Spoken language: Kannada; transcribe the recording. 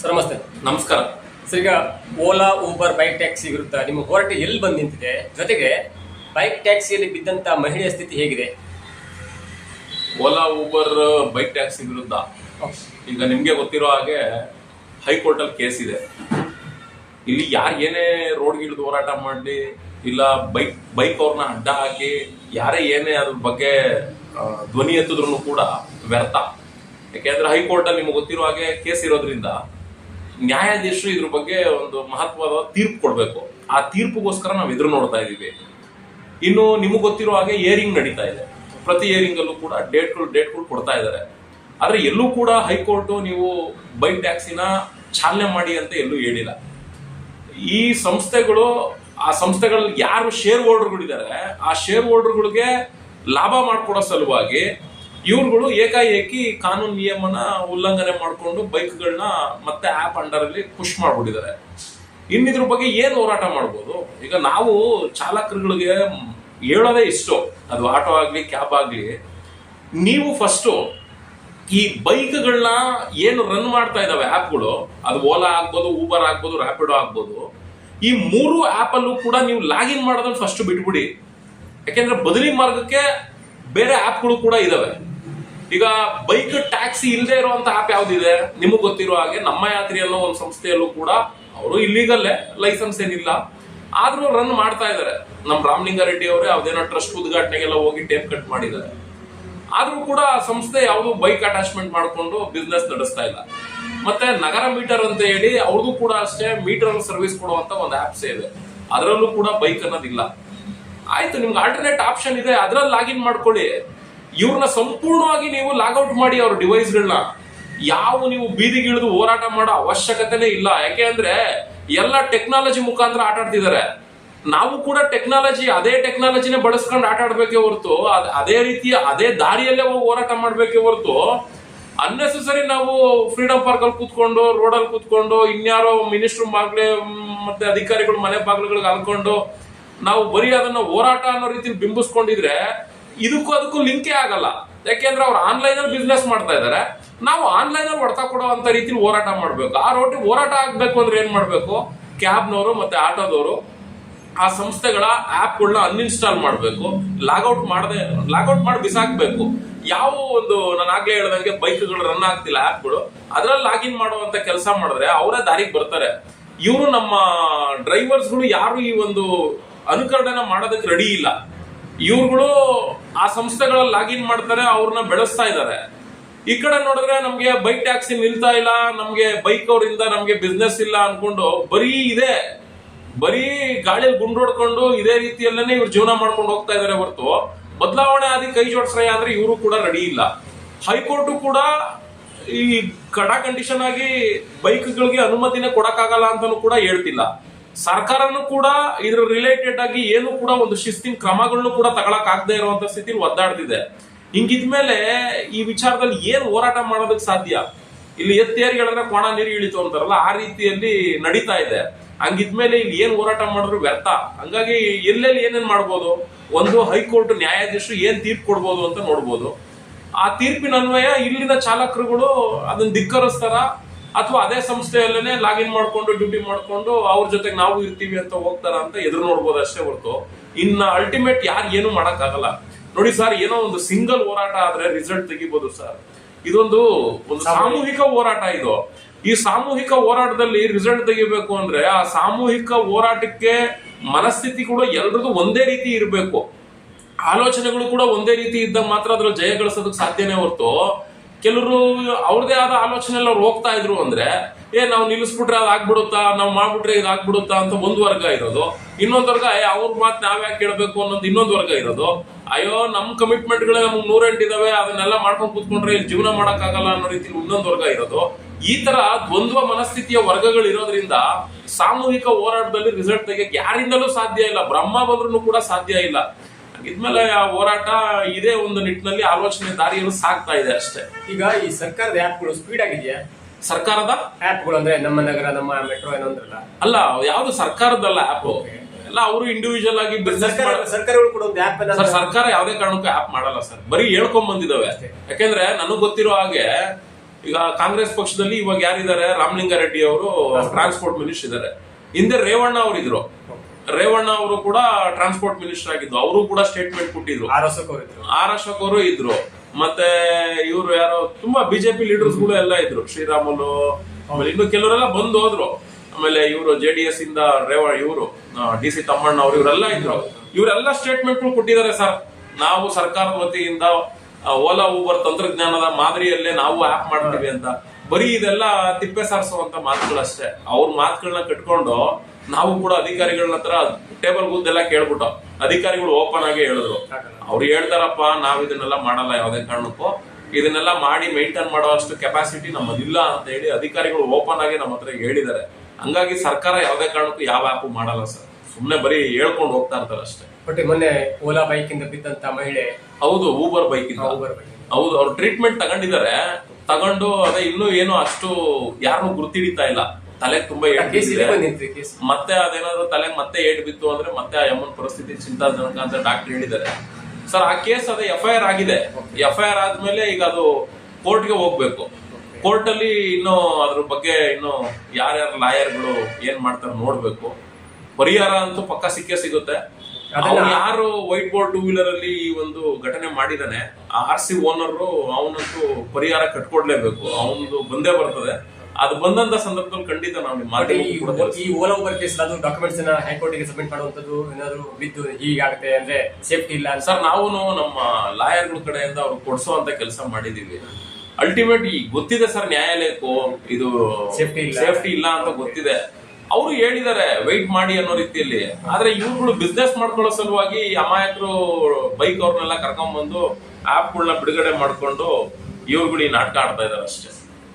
ಸರ್ ನಮಸ್ತೆ. ನಮಸ್ಕಾರ. ಸರ್ ಈಗ ಓಲಾ ಊಬರ್ ಬೈಕ್ ಟ್ಯಾಕ್ಸಿ ವಿರುದ್ಧ ನಿಮ್ಮ ಹೋರಾಟ ಎಲ್ಲಿ ಬಂದು ನಿಂತಿದೆ? ಜೊತೆಗೆ ಬೈಕ್ ಟ್ಯಾಕ್ಸಿಯಲ್ಲಿ ಬಿದ್ದಂತ ಮಹಿಳೆಯ ಸ್ಥಿತಿ ಹೇಗಿದೆ? ಓಲಾ ಊಬರ್ ಬೈಕ್ ಟ್ಯಾಕ್ಸಿ ವಿರುದ್ಧ. ಈಗ ನಿಮಗೆ ಗೊತ್ತಿರೋ ಹಾಗೆ ಹೈಕೋರ್ಟ್ ಅಲ್ಲಿ ಕೇಸ್ ಇದೆ. ಇಲ್ಲಿ ಯಾರು ಏನೇ ರೋಡ್ ಇಳಿದು ಹೋರಾಟ ಮಾಡಲಿ ಇಲ್ಲ ಬೈಕ್ ಬೈಕ್ ಅವ್ರನ್ನ ಅಡ್ಡ ಹಾಕಿ ಯಾರೇ ಏನೇ ಅದ್ರ ಬಗ್ಗೆ ಧ್ವನಿ ಎತ್ತಿದ್ರು ಕೂಡ ವ್ಯರ್ಥ. ಯಾಕೆಂದ್ರೆ ಹೈಕೋರ್ಟ್ ಅಲ್ಲಿ ನಿಮ್ಗೆ ಗೊತ್ತಿರೋ ಹಾಗೆ ಕೇಸ್ ಇರೋದ್ರಿಂದ ನ್ಯಾಯಾಧೀಶರು ಇದ್ರ ಬಗ್ಗೆ ಒಂದು ಮಹತ್ವದ ತೀರ್ಪು ಕೊಡಬೇಕು. ಆ ತೀರ್ಪಿಗೋಸ್ಕರ ನಾವು ಎದುರು ನೋಡ್ತಾ ಇದ್ದೀವಿ ಇನ್ನು ನಿಮಗೆ ಗೊತ್ತಿರೋ ಹಾಗೆ ಏರಿಂಗ್ ನಡೀತಾ ಇದೆ. ಪ್ರತಿ ಏರಿಂಗಲ್ಲೂ ಕೂಡ ಡೇಟ್ಗಳು ಡೇಟ್ಗಳು ಕೊಡ್ತಾ ಇದ್ದಾರೆ ಆದರೆ ಎಲ್ಲೂ ಕೂಡ ಹೈಕೋರ್ಟ್ ನೀವು ಬೈಕ್ ಟ್ಯಾಕ್ಸಿನ ಚಾಲನೆ ಮಾಡಿ ಅಂತ ಎಲ್ಲೂ ಹೇಳಿಲ್ಲ. ಈ ಸಂಸ್ಥೆಗಳು, ಆ ಸಂಸ್ಥೆಗಳಲ್ಲಿ ಯಾರು ಶೇರ್ ಹೋಲ್ಡರ್ಗಳಿದ್ದಾರೆ ಆ ಶೇರ್ ಹೋಲ್ಡರ್ಗಳಿಗೆ ಲಾಭ ಮಾಡಿಕೊಡೋ ಸಲುವಾಗಿ ಇವ್ರುಗಳು ಏಕಾಏಕಿ ಕಾನೂನು ನಿಯಮನ ಉಲ್ಲಂಘನೆ ಮಾಡಿಕೊಂಡು ಬೈಕ್ಗಳನ್ನ ಮತ್ತೆ ಆಪ್ ಅಂಡರ್ ಅಲ್ಲಿ ಪುಷ್ ಮಾಡ್ಬಿಟ್ಟಿದ್ದಾರೆ. ಇನ್ನಿದ್ರ ಬಗ್ಗೆ ಏನು ಹೋರಾಟ ಮಾಡ್ಬೋದು? ಈಗ ನಾವು ಚಾಲಕರುಗಳಿಗೆ ಹೇಳೋದೇ ಇಷ್ಟು. ಅದು ಆಟೋ ಆಗಲಿ, ಕ್ಯಾಬ್ ಆಗಲಿ. ನೀವು ಫಸ್ಟು ಈ ಬೈಕ್ಗಳನ್ನ ಏನು ರನ್ ಮಾಡ್ತಾ ಇದಾವೆ ಆ್ಯಪ್ಗಳು ಅದು ಓಲಾ ಆಗ್ಬೋದು ಊಬರ್ ಆಗ್ಬೋದು ರ್ಯಾಪಿಡೋ ಆಗ್ಬೋದು. ಈ ಮೂರು ಆಪ್ ಅಲ್ಲೂ ಕೂಡ ನೀವು ಲಾಗಿನ್ ಮಾಡೋದನ್ನು ಫಸ್ಟ್ ಬಿಟ್ಬಿಡಿ. ಯಾಕೆಂದ್ರೆ ಬದಲಿ ಮಾರ್ಗಕ್ಕೆ ಬೇರೆ ಆ್ಯಪ್ಗಳು ಕೂಡ ಇದಾವೆ. ಈಗ ಬೈಕ್, ಟ್ಯಾಕ್ಸಿ ಇಲ್ಲದೆ ಇರುವಂತ ಆಪ್ ಯಾವ್ದಿದೆ? ನಿಮಗೆ ಗೊತ್ತಿರೋ ಹಾಗೆ ನಮ್ಮ ಯಾತ್ರಿ ಅನ್ನೋ ಒಂದು ಸಂಸ್ಥೆಯಲ್ಲೂ ಕೂಡ ಅವರು ಇಲ್ಲಿಗಲ್ಲೇ ಲೈಸೆನ್ಸ್ ಏನಿಲ್ಲ. ಆದ್ರೂ ರನ್ ಮಾಡ್ತಾ ಇದ್ದಾರೆ ನಮ್ಮ ರಾಮಲಿಂಗಾರೆಡ್ಡಿ ಅವರೇ ಅದೇನೋ ಟ್ರಸ್ಟ್ ಉದ್ಘಾಟನೆಗೆಲ್ಲ ಹೋಗಿ ಟೇಪ್ ಕಟ್ ಮಾಡಿದ್ದಾರೆ. ಆದ್ರೂ ಕೂಡ ಸಂಸ್ಥೆ ಯಾವುದು ಬೈಕ್ ಅಟ್ಯಾಚ್ಮೆಂಟ್ ಮಾಡಿಕೊಂಡು ಬಿಸ್ನೆಸ್ ನಡೆಸ್ತಾ ಇಲ್ಲ. ಮತ್ತೆ ನಗರ ಮೀಟರ್ ಅಂತ ಹೇಳಿ ಅವ್ರದ್ದು ಕೂಡ ಅಷ್ಟೇ ಮೀಟರ್ ಸರ್ವಿಸ್ ಕೊಡುವಂತ ಒಂದು ಆಪ್ಸ್ ಇದೆ. ಅದರಲ್ಲೂ ಕೂಡ ಬೈಕ್ ಅನ್ನೋದಿಲ್ಲ. ಆಯ್ತು, ನಿಮ್ಗೆ ಆಲ್ಟರ್ನೇಟ್ ಆಪ್ಷನ್ ಇದೆ, ಅದ್ರಲ್ಲಿ ಲಾಗಿನ್ ಮಾಡ್ಕೊಳ್ಳಿ. ಇವ್ರನ್ನ ಸಂಪೂರ್ಣವಾಗಿ ನೀವು ಲಾಗೌಟ್ ಮಾಡಿ ಅವ್ರ ಡಿವೈಸ್ಗಳನ್ನ ಯಾವ ನೀವು ಬೀದಿಗಿಳಿದು ಹೋರಾಟ ಮಾಡೋ ಅವಶ್ಯಕತೆನೇ ಇಲ್ಲ. ಯಾಕೆ ಅಂದ್ರೆ, ಎಲ್ಲ ಟೆಕ್ನಾಲಜಿ ಮುಖಾಂತರ ಆಟ ಆಡ್ತಿದ್ದಾರೆ. ನಾವು ಕೂಡ ಟೆಕ್ನಾಲಜಿ ಅದೇ ಟೆಕ್ನಾಲಜಿನೇ ಬಳಸ್ಕೊಂಡು ಆಟ ಆಡ್ಬೇಕೇ ಹೊರತು, ಅದೇ ರೀತಿಯ, ಅದೇ ದಾರಿಯಲ್ಲೇ ಹೋಗಿ ಹೋರಾಟ ಮಾಡ್ಬೇಕೇ ಹೊರತು ಅನ್ನೆಸೆಸರಿ ನಾವು ಫ್ರೀಡಂ ಪಾರ್ಕ್ ಅಲ್ಲಿ ಕೂತ್ಕೊಂಡು ರೋಡಲ್ಲಿ ಕೂತ್ಕೊಂಡು, ಇನ್ಯಾರೋ ಮಿನಿಸ್ಟರ್ ಬಾಗ್ಲೆ ಮತ್ತೆ ಅಧಿಕಾರಿಗಳು ಮನೆ ಬಾಗ್ಲುಗಳಿಗೆ ಅಲ್ಕೊಂಡು ನಾವು ಬರೀ ಅದನ್ನ ಹೋರಾಟ ಅನ್ನೋ ರೀತಿ ಬಿಂಬಿಸ್ಕೊಂಡಿದ್ರೆ ಇದಕ್ಕೂ ಅದಕ್ಕೂ ಲಿಂಕೇ ಆಗಲ್ಲ. ಯಾಕೆಂದ್ರೆ ಅವ್ರು ಆನ್ಲೈನ್ ಅಲ್ಲಿ ಬಿಸ್ನೆಸ್ ಮಾಡ್ತಾ ಇದಾರೆ. ನಾವು ಆನ್ಲೈನ್ ಅಲ್ಲಿ ಹೊಡ್ತಾ ಅಂತ ರೀತಿಲಿ ಹೋರಾಟ ಮಾಡ್ಬೇಕು. ಆ ರೋಟಿ ಹೋರಾಟ ಆಗ್ಬೇಕು ಅಂದ್ರೆ ಏನ್ ಮಾಡ್ಬೇಕು? ಕ್ಯಾಬ್ನವರು ಮತ್ತೆ ಆಟೋದವರು ಆ ಸಂಸ್ಥೆಗಳ ಆ್ಯಪ್ಗಳನ್ನ ಅನ್ಇನ್ಸ್ಟಾಲ್ ಮಾಡಬೇಕು. ಲಾಗೌಟ್ ಮಾಡದೆ ಲಾಗೌಟ್ ಮಾಡಿ ಬಿಸಾಕ್ಬೇಕು. ಯಾವ ಒಂದು, ನಾನು ಆಗ್ಲೇ ಹೇಳ್ದಂಗೆ ಬೈಕ್ಗಳು ರನ್ ಆಗ್ತಿಲ್ಲ ಆ್ಯಪ್ಗಳು. ಅದ್ರಲ್ಲಿ ಲಾಗಿನ್ ಮಾಡುವಂತ ಕೆಲಸ ಮಾಡಿದ್ರೆ ಅವರೇ ದಾರಿಗೆ ಬರ್ತಾರೆ. ಇವರು ನಮ್ಮ ಡ್ರೈವರ್ಸ್ಗಳು ಯಾರು ಈ ಒಂದು ಅನುಕರಣೆನ ಮಾಡೋದಕ್ಕೆ ರೆಡಿ ಇಲ್ಲ. ಇವ್ರುಗಳು ಆ ಸಂಸ್ಥೆಗಳಲ್ಲಿ ಲಾಗಿನ್ ಮಾಡ್ತಾರೆ, ಅವ್ರನ್ನ ಬೆಳೆಸ್ತಾ ಇದ್ದಾರೆ. ಈ ಕಡೆ ನೋಡಿದ್ರೆ ನಮ್ಗೆ ಬೈಕ್ ಟ್ಯಾಕ್ಸಿ ನಿಲ್ತಾ ಇಲ್ಲ, ನಮ್ಗೆ ಬೈಕ್ ಅವರಿಂದ ನಮ್ಗೆ ಬಿಸ್ನೆಸ್ ಇಲ್ಲ ಅನ್ಕೊಂಡು ಬರೀ ಇದೆ. ಬರೀ ಗಾಳಿಯಲ್ಲಿ ಗುಂಡೋಡ್ಕೊಂಡು ಇದೇ ರೀತಿಯಲ್ಲೇ ಇವ್ರು ಜೀವನ ಮಾಡ್ಕೊಂಡು ಹೋಗ್ತಾ ಇದಾರೆ ಹೊರತು. ಬದಲಾವಣೆ ಆದಿ ಕೈ ಜೋಡಿಸ್ರೆ ಅಂದ್ರೆ ಇವರು ಕೂಡ ರೆಡಿ ಇಲ್ಲ. ಹೈಕೋರ್ಟ್ ಕೂಡ ಈ ಕಡಾ ಕಂಡೀಷನ್ ಆಗಿ ಬೈಕ್ಗಳಿಗೆ ಅನುಮತಿನೇ ಕೊಡಕ್ಕಾಗಲ್ಲ ಅಂತಾನು ಕೂಡ ಹೇಳ್ತಿಲ್ಲ. ಸರ್ಕಾರನು ಕೂಡ ಇದ್ರ ರಿಲೇಟೆಡ್ ಆಗಿ ಏನು ಕೂಡ ಒಂದು ಶಿಸ್ತಿನ ಕ್ರಮಗಳನ್ನು ಕೂಡ ತಗೊಳಕ್ ಆಗದೆ ಇರುವಂತ ಸ್ಥಿತಿಲಿ ಒದ್ದಾಡ್ತಿದೆ. ಹಿಂಗಿದ್ಮೇಲೆ ಈ ವಿಚಾರದಲ್ಲಿ ಏನ್ ಹೋರಾಟ ಮಾಡೋದಕ್ಕೆ ಸಾಧ್ಯ? ಇಲ್ಲಿ ಎತ್ತೇರಿ ಹೇಳಿದ್ರೆ ಕೋಣ ನೀರು ಇಳಿತು ಅಂತಾರಲ್ಲ, ಆ ರೀತಿಯಲ್ಲಿ ನಡೀತಾ ಇದೆ. ಹಂಗಿದ್ಮೇಲೆ ಇಲ್ಲಿ ಏನ್ ಹೋರಾಟ ಮಾಡಿದ್ರು ವ್ಯರ್ಥ. ಹಂಗಾಗಿ ಎಲ್ಲೆಲ್ಲಿ ಏನೇನ್ ಮಾಡ್ಬೋದು? ಒಂದು ಹೈಕೋರ್ಟ್ ನ್ಯಾಯಾಧೀಶರು ಏನ್ ತೀರ್ಪು ಕೊಡ್ಬೋದು ಅಂತ ನೋಡ್ಬೋದು. ಆ ತೀರ್ಪಿನ ಅನ್ವಯ ಇಲ್ಲಿನ ಚಾಲಕರುಗಳು ಅದನ್ನ ಧಿಕ್ಕರಿಸ್ತಾರ? ಅಥವಾ ಅದೇ ಸಂಸ್ಥೆಯಲ್ಲೇನೆ ಲಾಗಿನ್ ಮಾಡ್ಕೊಂಡು ಡ್ಯೂಟಿ ಮಾಡ್ಕೊಂಡು ಅವ್ರ ಜೊತೆಗೆ ನಾವು ಇರ್ತೀವಿ ಅಂತ ಹೋಗ್ತಾರ ಅಂತ ಎದುರು ನೋಡ್ಬೋದು ಅಷ್ಟೇ ಹೊರತು. ಇನ್ನ ಅಲ್ಟಿಮೇಟ್ ಯಾರು ಏನು ಆಗಲ್ಲ ನೋಡಿ ಸರ್ ಏನೋ ಒಂದು ಸಿಂಗಲ್ ಹೋರಾಟ ಆದ್ರೆ ರಿಸಲ್ಟ್ ತೆಗಿಬಹುದು ಸರ್ ಇದೊಂದು ಒಂದು ಸಾಮೂಹಿಕ ಹೋರಾಟ ಇದು. ಈ ಸಾಮೂಹಿಕ ಹೋರಾಟದಲ್ಲಿ ರಿಸಲ್ಟ್ ತೆಗಿಬೇಕು ಅಂದ್ರೆ ಆ ಸಾಮೂಹಿಕ ಹೋರಾಟಕ್ಕೆ ಮನಸ್ಥಿತಿ ಕೂಡ ಎಲ್ರದ್ದು ಒಂದೇ ರೀತಿ ಇರಬೇಕು. ಆಲೋಚನೆಗಳು ಕೂಡ ಒಂದೇ ರೀತಿ ಇದ್ದಾಗ ಮಾತ್ರ ಅದ್ರಲ್ಲಿ ಜಯ ಗಳಿಸೋದಕ್ಕೆ ಸಾಧ್ಯನೇ ಹೊರತು. ಕೆಲವರು ಅವ್ರದೇ ಆದ ಆಲೋಚನೆಯಲ್ಲಿ ಅವ್ರು ಹೋಗ್ತಾ ಇದ್ರು ಅಂದ್ರೆ, ಏ, ನಾವು ನಿಲ್ಲಿಸ್ಬಿಟ್ರೆ ಅದು ಆಗ್ಬಿಡುತ್ತಾ, ನಾವು ಮಾಡ್ಬಿಟ್ರೆ ಇದು ಆಗ್ಬಿಡುತ್ತಾ ಅಂತ ಒಂದು ವರ್ಗ ಇರೋದು. ಇನ್ನೊಂದು ವರ್ಗ, ಏ, ಅವ್ರ ಮಾತು ನಾವ್ ಯಾಕೆ ಕೇಳಬೇಕು ಅನ್ನೋದು ಇನ್ನೊಂದು ವರ್ಗ ಇರೋದು. ಅಯ್ಯೋ, ನಮ್ ಕಮಿಟ್ಮೆಂಟ್ಗಳೇ ನಮ್ಗೆ ನೂರೆಂಟಿದಾವೆ ಅದನ್ನೆಲ್ಲ ಮಾಡ್ಕೊಂಡು ಕೂತ್ಕೊಂಡ್ರೆ ಇಲ್ಲಿ ಜೀವನ ಮಾಡಕ್ಕಾಗಲ್ಲ ಅನ್ನೋ ರೀತಿ ಇನ್ನೊಂದು ವರ್ಗ ಇರೋದು. ಈ ತರ ದ್ವಂದ್ವ ಮನಸ್ಥಿತಿಯ ವರ್ಗಗಳು ಇರೋದ್ರಿಂದ ಸಾಮೂಹಿಕ ಹೋರಾಟದಲ್ಲಿ ರಿಸಲ್ಟ್ ತೆಗಿಯಕ್ಕೆ ಯಾರಿಂದಲೂ ಸಾಧ್ಯ ಇಲ್ಲ. ಬ್ರಹ್ಮ ಬಂದ್ರೂ ಕೂಡ ಸಾಧ್ಯ ಇಲ್ಲ. ಇದ್ಮೇಲೆ ಆ ಹೋರಾಟ ಇದೇ ಒಂದು ನಿಟ್ಟಿನಲ್ಲಿ ಆಲೋಚನೆ ದಾರಿಯನ್ನು ಸಾಗ್ತಾ ಇದೆ ಅಷ್ಟೇ. ಈಗ ಈ ಸರ್ಕಾರದ ಆ್ಯಪ್ಗಳು ಸ್ಪೀಡ್ ಆಗಿದೆಯಾ? ಸರ್ಕಾರದ? ಆಪ್ಗಳು ಅಂದ್ರೆ ನಮ್ಮ ನಗರ ನಮ್ಮ ಮೆಟ್ರೋ ಏನೋ ಅಂದ್ರಲ್ಲ ಅಲ್ಲ ಯಾವ್ದು ಸರ್ಕಾರದಲ್ಲ ಆಪ್ ಎಲ್ಲ ಅವರು ಇಂಡಿವಿಜುವಲ್ ಆಗಿ ಸರ್ಕಾರಗಳು ಕೂಡ ಒಂದು ಆಪ್ ಸರ್ ಸರ್ಕಾರ ಯಾವ್ದೇ ಕಾರಣಕ್ಕೂ ಆಪ್ ಮಾಡಲ್ಲ ಸರ್. ಬರೀ ಹೇಳ್ಕೊಂಡ್ ಬಂದಿದಾವೆ ಯಾಕೆಂದ್ರೆ ನನಗ್ ಗೊತ್ತಿರೋ ಹಾಗೆ ಈಗ ಕಾಂಗ್ರೆಸ್ ಪಕ್ಷದಲ್ಲಿ ಇವಾಗ ಯಾರಿದ್ದಾರೆ? ರಾಮಲಿಂಗಾರೆಡ್ಡಿ ಅವರು ಟ್ರಾನ್ಸ್ಪೋರ್ಟ್ ಮಿನಿಸ್ಟರ್ ಇದ್ದಾರೆ. ಹಿಂದೆ ರೇವಣ್ಣ ಅವರಿದ್ರು. ರೇವಣ್ಣ ಅವರು ಕೂಡ ಟ್ರಾನ್ಸ್ಪೋರ್ಟ್ ಮಿನಿಸ್ಟರ್ ಆಗಿದ್ರು. ಅವರು ಕೂಡ ಸ್ಟೇಟ್ಮೆಂಟ್ ಕೊಟ್ಟಿದ್ರು. ಆರ್ ಅಶೋಕ್ ಅವರಿದ್ರು ಆರ್ ಅಶೋಕ್ ಅವರು ಇದ್ರು. ಮತ್ತೆ ಇವರು ಯಾರೋ ತುಂಬಾ ಬಿಜೆಪಿ ಲೀಡರ್ಸ್ಗಳು ಎಲ್ಲ ಇದ್ರು. ಶ್ರೀರಾಮುಲು ಆಮೇಲೆ ಇನ್ನು ಕೆಲವರೆಲ್ಲ ಬಂದು ಹೋದ್ರು. ಆಮೇಲೆ ಇವರು ಜೆ ಡಿ ಎಸ್ ಇಂದ ರೇವಣ್ಣ ಇವರು ಡಿ ಸಿ ತಮ್ಮಣ್ಣ ಅವರು ಇವರೆಲ್ಲ ಇದ್ರು. ಇವರೆಲ್ಲ ಸ್ಟೇಟ್ಮೆಂಟ್ ಕೊಟ್ಟಿದ್ದಾರೆ ಸರ್. ನಾವು ಸರ್ಕಾರದ ವತಿಯಿಂದ ಓಲಾ ಊಬರ್ ತಂತ್ರಜ್ಞಾನದ ಮಾದರಿಯಲ್ಲೇ ನಾವು ಆಪ್ ಮಾಡ್ತೀವಿ ಅಂತ. ಬರೀ ಇದೆಲ್ಲ ತಿಪ್ಪೆ ಸಾರಿಸುವಂತ ಮಾತುಗಳಷ್ಟೇ. ಅವ್ರ ಮಾತುಗಳನ್ನ ಕಟ್ಕೊಂಡು ನಾವು ಕೂಡ ಅಧಿಕಾರಿಗಳ ಹತ್ರ ಟೇಬಲ್ ಕೂದೆಲ್ಲ ಕೇಳ್ಬಿಟ್ಟು ಅಧಿಕಾರಿಗಳು ಓಪನ್ ಆಗಿ ಹೇಳಿದ್ರು. ಅವ್ರು ಹೇಳ್ತಾರಪ್ಪ ನಾವ್ ಇದನ್ನೆಲ್ಲ ಮಾಡಲ್ಲ ಯಾವುದೇ ಕಾರಣಕ್ಕೂ. ಇದನ್ನೆಲ್ಲ ಮಾಡಿ ಮೇಂಟೈನ್ ಮಾಡೋ ಅಷ್ಟು ಕೆಪಾಸಿಟಿ ನಮ್ಮದಿಲ್ಲ ಅಂತ ಹೇಳಿ ಅಧಿಕಾರಿಗಳು ಓಪನ್ ಆಗಿ ನಮ್ಮ ಹತ್ರ ಹೇಳಿದ್ದಾರೆ. ಹಂಗಾಗಿ ಸರ್ಕಾರ ಯಾವುದೇ ಕಾರಣಕ್ಕೂ ಯಾವ ಆ್ಯಪ್ ಮಾಡಲ್ಲ ಸರ್. ಸುಮ್ಮನೆ ಬರೀ ಹೇಳ್ಕೊಂಡು ಹೋಗ್ತಾ ಇರ್ತಾರೆ ಅಷ್ಟೇ. ಬಟ್ ಮೊನ್ನೆ ಓಲಾ ಬೈಕ್ ಇಂದ ಬಿದ್ದಂತ ಮಹಿಳೆ ಹೌದು ಊಬರ್ ಬೈಕ್ ಇಂದ. ಊಬರ್ ಬೈಕ್ ಹೌದು ಅವ್ರು ಟ್ರೀಟ್ಮೆಂಟ್ ತಗೊಂಡಿದ್ದಾರೆ. ತಗೊಂಡು ಅದೇ ಇನ್ನೂ ಏನು ಅಷ್ಟು ಯಾರು ಗುರ್ತಿಡಿತಾ ಇಲ್ಲ. ತಲೆಗೆ ತುಂಬಾ ಏಟ್ ಬಿದ್ದಿದೆ. ಮತ್ತೆ ಅದೇನಾದ್ರು ತಲೆಗೆ ಮತ್ತೆ ಏಟ್ ಬಿತ್ತು ಅಂದ್ರೆ ಮತ್ತೆ ಆ ಯಮ್ಮನ್ ಪರಿಸ್ಥಿತಿ ಚಿಂತಾಜನಕ ಅಂತ ಡಾಕ್ಟರ್ ಹೇಳಿದ್ದಾರೆ. ಸರ್ ಆ ಕೇಸ್ ಅದೇ ಎಫ್ ಐ ಆರ್ ಆಗಿದೆ. ಎಫ್ ಐ ಆರ್ ಆದ್ಮೇಲೆ ಈಗ ಅದು ಕೋರ್ಟ್ಗೆ ಹೋಗ್ಬೇಕು. ಕೋರ್ಟ್ ಅಲ್ಲಿ ಇನ್ನು ಅದ್ರ ಬಗ್ಗೆ ಇನ್ನು ಯಾರ್ಯಾರ ಲಾಯರ್ಗಳು ಏನ್ ಮಾಡ್ತಾರೆ ನೋಡ್ಬೇಕು. ಪರಿಹಾರ ಅಂತೂ ಪಕ್ಕ ಸಿಕ್ಕೇ ಸಿಗುತ್ತೆ. ಯಾರು ವೈಟ್ ಬೋರ್ಡ್ ಟೂ ವೀಲರ್ ಅಲ್ಲಿ ಈ ಒಂದು ಘಟನೆ ಮಾಡಿದಾನೆ ಆ ಆರ್ ಸಿ ಓನರ್ ಅವನಂತೂ ಪರಿಹಾರ ಕಟ್ಕೊಡ್ಲೇಬೇಕು. ಅವನದು ಬಂದೇ ಬರ್ತದೆ. ಅದು ಬಂದಂತ ಸಂದರ್ಭದಲ್ಲಿ ಖಂಡಿತ ನಾವು ನಿಮ್ಮ ಈ ಓಲಾ ಉಬರ್ ಕೇಸ್ ಅದು ಡಾಕ್ಯುಮೆಂಟ್ಸ್ ಅನ್ನ ಹೈಕೋರ್ಟ್ಗೆ ಸಬ್ಮಿಟ್ ಮಾಡುವಂತದ್ದು ಏನಾದ್ರು ಬಿದ್ದು ಹೀಗಾಗುತ್ತೆ ಅಂದ್ರೆ ಸೇಫ್ಟಿ ಇಲ್ಲ ಸರ್ ನಾವು ನಮ್ಮ ಲಾಯರ್ಗಳ ಕಡೆಯಿಂದ ಅವ್ರು ಕೊಡಿಸುವಂತ ಕೆಲಸ ಮಾಡಿದೀವಿ. ಅಲ್ಟಿಮೇಟ್ ಈ ಗೊತ್ತಿದೆ ಸರ್ ನ್ಯಾಯಾಲಯಕ್ಕೂ ಇದು ಸೇಫ್ಟಿ ಸೇಫ್ಟಿ ಇಲ್ಲ ಅಂತ ಗೊತ್ತಿದೆ. ಅವರು ಹೇಳಿದ್ದಾರೆ ವೆಯ್ಟ್ ಮಾಡಿ ಅನ್ನೋ ರೀತಿಯಲ್ಲಿ. ಆದ್ರೆ ಇವ್ರುಗಳು ಬಿಸ್ನೆಸ್ ಮಾಡ್ಕೊಳ್ಳೋ ಸಲುವಾಗಿ ಅಮಾಯಕರು ಬೈಕ್ ಅವ್ರನ್ನೆಲ್ಲ ಕರ್ಕೊಂಡ್ಬಂದು ಬಂದು ಆಪ್ಗಳನ್ನ ಬಿಡುಗಡೆ ಮಾಡ್ಕೊಂಡು ಇವ್ರುಗಳು ಈ ನಾಟಕ ಆಡ್ತಾ ಇದಾರೆ ಅಷ್ಟೇ.